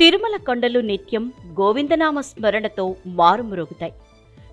తిరుమల కొండలు నిత్యం గోవిందనామ స్మరణతో మారుమ్రోగుతాయి.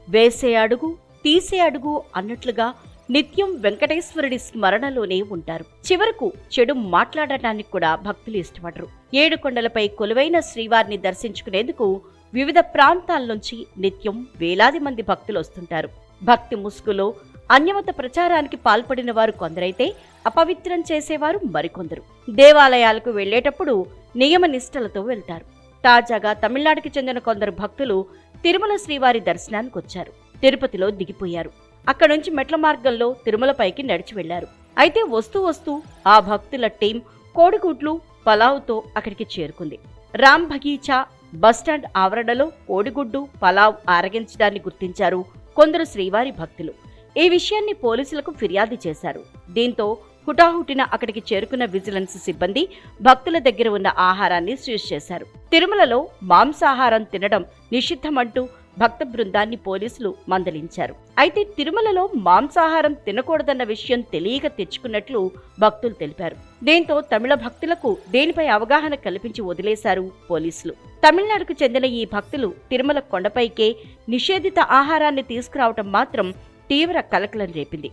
వేసే అడుగు తీసే అడుగు అన్నట్లుగా నిత్యం వెంకటేశ్వరుడి స్మరణలోనే ఉంటారు. చివరకు చెడు మాట్లాడటానికి కూడా భక్తులు ఇష్టపడరు. ఏడు కొండలపై కొలువైన శ్రీవారిని దర్శించుకునేందుకు వివిధ ప్రాంతాల నుంచి నిత్యం వేలాది మంది భక్తులు వస్తుంటారు. భక్తి ముసుగులో అన్యమత ప్రచారానికి పాల్పడిన వారు కొందరైతే అపవిత్రం చేసేవారు మరికొందరు. దేవాలయాలకు వెళ్ళేటప్పుడు నియమ నిష్టలతో వెళ్తారు. తాజాగా తమిళనాడుకి చెందిన కొందరు భక్తులు తిరుమల శ్రీవారి దర్శనానికి వచ్చారు. తిరుపతిలో దిగిపోయారు. అక్కడ నుంచి మెట్ల మార్గంలో తిరుమలపైకి నడిచి వెళ్ళారు. అయితే వస్తూ వస్తూ ఆ భక్తుల టీం కోడిగుడ్లు పలావుతో అక్కడికి చేరుకుంది. రామ్ భగీచా బస్టాండ్ ఆవరణలో కోడిగుడ్డు పలావ్ ఆరగించడాన్ని గుర్తించారు కొందరు శ్రీవారి భక్తులు. ఈ విషయాన్ని పోలీసులకు ఫిర్యాదు చేశారు. దీంతో హుటాహుటిన అక్కడికి చేరుకున్న విజిలెన్స్ సిబ్బంది భక్తుల దగ్గర ఉన్న ఆహారాన్ని సీజ్ చేశారు. తిరుమలలో మాంసాహారం తినడం నిషిద్ధమంటూ భక్త బృందాన్ని పోలీసులు మందలించారు. అయితే తిరుమలలో మాంసాహారం తినకూడదన్న విషయం తెలియక తెచ్చుకున్నట్లు భక్తులు తెలిపారు. దీంతో తమిళ భక్తులకు దేనిపై అవగాహన కల్పించి వదిలేశారు పోలీసులు. తమిళనాడుకు చెందిన ఈ భక్తులు తిరుమల కొండపైకే నిషేధిత ఆహారాన్ని తీసుకురావటం మాత్రం తీవ్ర కలకలం రేపింది.